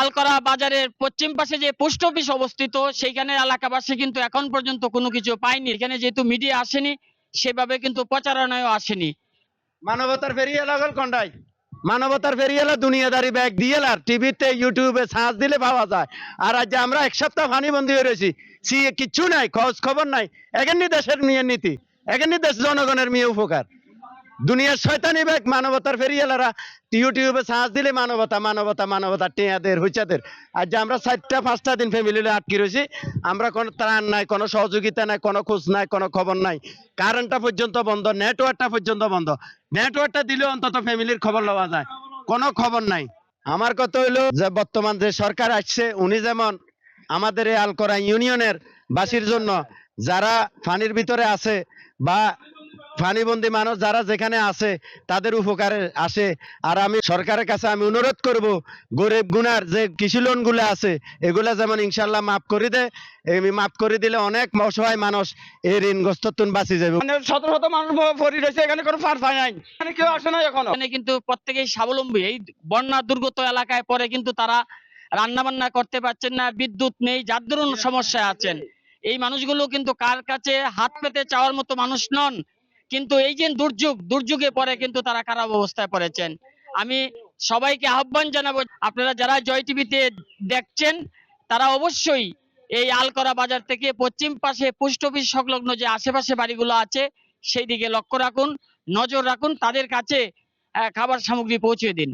আলকরা বাজারের পশ্চিম পাশে যে পোস্ট অফিস অবস্থিত, সেইখানে এলাকাবাসী কিন্তু এখন পর্যন্ত কোনো কিছু পায়নি। এখানে যেহেতু মিডিয়া আসেনি, সেভাবে কিন্তু প্রচারণায় আসেনি। মানবতার ফেরিয়ে লাগল কন্ডাই মানবতার ফেরিয়ে এলা দুনিয়াদারি ব্যাগ দিয়ে আর টিভিতে ইউটিউবে সার্চ দিলে পাওয়া যায়। আর আজ আমরা এক সপ্তাহ ফানি বন্দি হয়ে রয়েছি, সি কিচ্ছু নাই, খোঁজ খবর নাই। এখানে দেশের নিয়ে নীতি এখানে দেশ জনগণের মেয়ে উপকার। দুনিয়ার শয়তানি ব্যাগ মানবতার ফেরিয়ালারা ইউটিউবে সার্চ দিলে মানবতা মানবতা মানবতা, টেয়াদের, হুইচাদের। আর যে আমরা চারটা, পাঁচটা দিন ফ্যামিলি আটকে রয়েছি। আমরা কোনো ত্রাণ নাই, কোনো সহযোগিতা নাই, কোনো খোঁজ নাই, কোনো খবর নাই। কারেন্টটা পর্যন্ত বন্ধ নেটওয়ার্কটা পর্যন্ত বন্ধ। নেটওয়ার্কটা দিলে অন্তত ফ্যামিলির খবর লওয়া যায়। কোনো খবর নাই। আমার কথা হইল যে বর্তমান যে সরকার আসছে, উনি যেমন আমাদের এই আলকরা ইউনিয়নের বাসীর জন্য যারা ফানির ভিতরে আছে বা ফানিবন্দি মানুষ যারা যেখানে আছে তাদের উপকারে আসে। আর আমি সরকারের কাছে আমি অনুরোধ করব গরিব গুনার যে কৃষি লোনগুলো আছে এগুলা যেমন ইনশাল্লাহ মাফ করে দে এই মাফ করে দিলে অনেক অসহায় মানুষ এই ঋণগ্রস্ত তুন বাঁচি যাবে। মানে শত শত মানুষ পড়ে রয়েছে এখানে কোনো ফার পায় নাই। এখানে কেউ আসে না এখনও। এখানে কিন্তু প্রত্যেকেই স্বাবলম্বী। এই বন্যা দুর্গত এলাকায় পরে কিন্তু তারা রান্না বান্না করতে পারছেন না বিদ্যুৎ নেই যার দরুন সমস্যায় আছেন। এই মানুষগুলো কিন্তু কার কাছে হাত পেতে চাওয়ার মতো মানুষ নন। কিন্তু এই যে দুর্যোগ, দুর্যোগে পরে কিন্তু তারা খারাপ অবস্থায় পড়েছেন। আমি সবাইকে আহ্বান জানাব, আপনারা যারা জয় টিভিতে দেখছেন, তারা অবশ্যই এই আলকরা বাজার থেকে পশ্চিম পাশে পোস্ট অফিস সংলগ্ন যে আশেপাশে বাড়িগুলো আছে, সেই দিকে লক্ষ্য রাখুন, নজর রাখুন, তাদের কাছে খাবার সামগ্রী পৌঁছে দিন।